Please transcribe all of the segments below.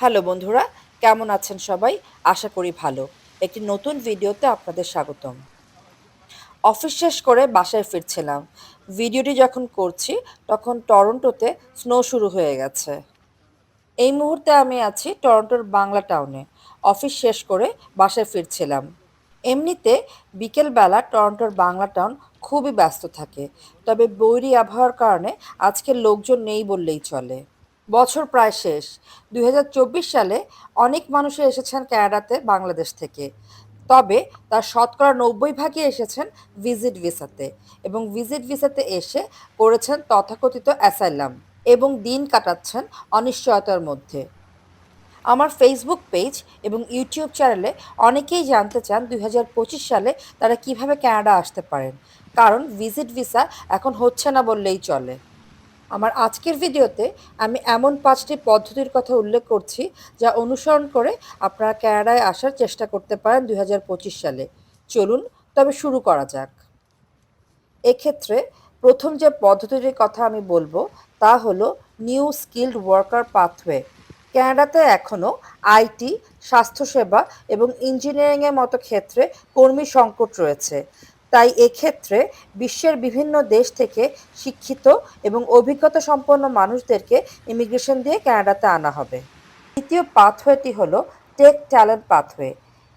Hello বন্ধুরা, কেমন আছেন সবাই? আশা করি ভালো। একটি নতুন ভিডিওতে আপনাদের স্বাগতম। অফিস শেষ করে বাসায় ফিরছিলাম। ভিডিওটি যখন করছি, তখন টরন্টোতে স্নো শুরু হয়ে গেছে। এই মুহূর্তে আমি আছি টরন্টোর বাংলা টাউনে। অফিস শেষ করে বাসায় ফিরছিলাম। এমনিতে বিকেলবেলা টরন্টোর বাংলা টাউন খুবই ব্যস্ত থাকে। তবে বৈরী আবহাওয়ার কারণে আজকে লোকজন নেই বললেই চলে। বছর প্রায় শেষ। দুই হাজার চব্বিশ সালে অনেক মানুষই এসেছেন ক্যানাডাতে বাংলাদেশ থেকে। তবে তার শতকরা নব্বই ভাগই এসেছেন ভিজিট ভিসাতে এবং ভিজিট ভিসাতে এসে করেছেন তথাকথিত অ্যাসাইলাম এবং দিন কাটাচ্ছেন অনিশ্চয়তার মধ্যে। আমার ফেসবুক পেজ এবং ইউটিউব চ্যানেলে অনেকেই জানতে চান দুই হাজার পঁচিশ সালে তারা কীভাবে কানাডা আসতে পারেন, কারণ ভিজিট ভিসা এখন হচ্ছে না বললেই চলে। আমার আজকের ভিডিওতে আমি এমন পাঁচটি পদ্ধতির কথা উল্লেখ করছি যা অনুসরণ করে আপনারা কানাডায় আসার চেষ্টা করতে পারেন দুই হাজার পঁচিশ সালে। চলুন তবে শুরু করা যাক। এক্ষেত্রে প্রথম যে পদ্ধতিটির কথা আমি বলব তা হলো নিউ স্কিল্ড ওয়ার্কার পাথওয়ে। ক্যানাডাতে এখনও আইটি, স্বাস্থ্যসেবা এবং ইঞ্জিনিয়ারিংয়ের মতো ক্ষেত্রে কর্মী সংকট রয়েছে। তাই এক্ষেত্রে বিশ্বের বিভিন্ন দেশ থেকে শিক্ষিত এবং অভিজ্ঞতা সম্পন্ন মানুষদেরকে ইমিগ্রেশন দিয়ে ক্যানাডাতে আনা হবে। দ্বিতীয় পাথওয়েটি হলো টেক ট্যালেন্ট পাথওয়ে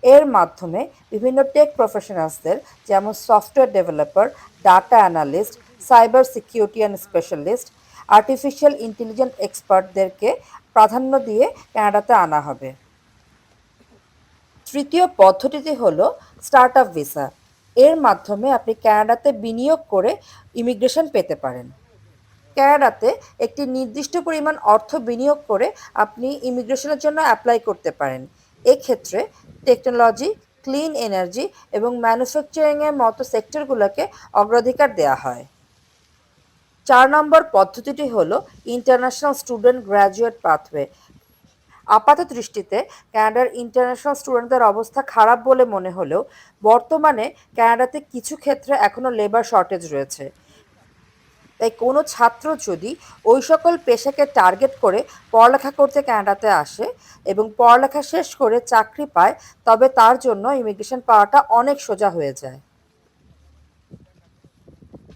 এর মাধ্যমে বিভিন্ন টেক প্রফেশনালসদের যেমন software developer data analyst cyber security and specialist artificial intelligent এক্সপার্টদেরকে প্রাধান্য দিয়ে ক্যানাডাতে আনা হবে। তৃতীয় পদ্ধতিটি হলো স্টার্ট আপ ভিসা এর মাধ্যমে আপনি ক্যানাডাতে বিনিয়োগ করে ইমিগ্রেশন পেতে পারেন। ক্যানাডাতে একটি নির্দিষ্ট পরিমাণ অর্থ বিনিয়োগ করে আপনি ইমিগ্রেশনের জন্য অ্যাপ্লাই করতে পারেন। এক্ষেত্রে টেকনোলজি ক্লিন এনার্জি এবং ম্যানুফ্যাকচারিংয়ের মতো সেক্টরগুলোকে অগ্রাধিকার দেওয়া হয়। চার নম্বর পদ্ধতিটি হলো ইন্টারন্যাশনাল স্টুডেন্ট গ্র্যাজুয়েট পাথওয়ে আপাত দৃষ্টিতে ক্যানাডার ইন্টারন্যাশনাল স্টুডেন্টদের অবস্থা খারাপ বলে মনে হলেও বর্তমানে ক্যানাডাতে কিছু ক্ষেত্রে এখনও লেবার শর্টেজ রয়েছে। তাই কোনো ছাত্র যদি ওই সকল পেশাকে টার্গেট করে পড়ালেখা করতে ক্যানাডাতে আসে এবং পড়ালেখা শেষ করে চাকরি পায়, তবে তার জন্য ইমিগ্রেশন পাওয়াটা অনেক সোজা হয়ে যায়।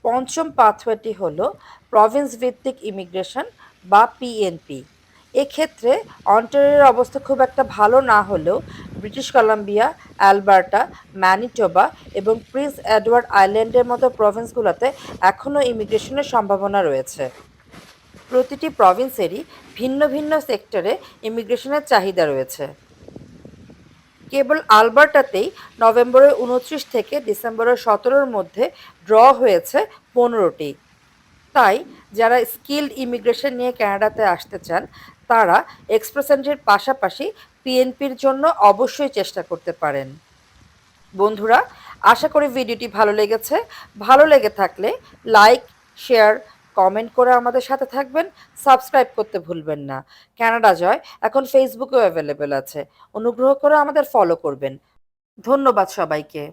পঞ্চম পাথওয়েটি হলো প্রভিন্স ভিত্তিক ইমিগ্রেশন বা পিএনপি এক্ষেত্রে অন্টারিওর অবস্থা খুব একটা ভালো না হলেও ব্রিটিশ কলাম্বিয়া, অ্যালবার্টা, ম্যানিটোবা এবং প্রিন্স এডওয়ার্ড আইল্যান্ডের মতো প্রভিন্সগুলোতে এখনও ইমিগ্রেশনের সম্ভাবনা রয়েছে। প্রতিটি প্রভিন্সেরই ভিন্ন ভিন্ন সেক্টরে ইমিগ্রেশনের চাহিদা রয়েছে। কেবল আলবার্টাতেই নভেম্বরের উনত্রিশ থেকে ডিসেম্বরের সতেরোর মধ্যে ড্র হয়েছে পনেরোটি। তাই যারা স্কিল্ড ইমিগ্রেশন নিয়ে ক্যানাডাতে আসতে চান তারা এক্সপ্রেস এন্ট্রির পাশাপাশি পিএনপির জন্য অবশ্যই চেষ্টা করতে পারেন। বন্ধুরা, আশা করি ভিডিওটি ভালো লেগেছে। ভালো লেগে থাকলে লাইক শেয়ার কমেন্ট করে আমাদের সাথে থাকবেন। সাবস্ক্রাইব করতে ভুলবেন না। ক্যানাডা জয় এখন ফেসবুকেও অ্যাভেলেবেল আছে। অনুগ্রহ করে আমাদের ফলো করবেন। ধন্যবাদ সবাইকে।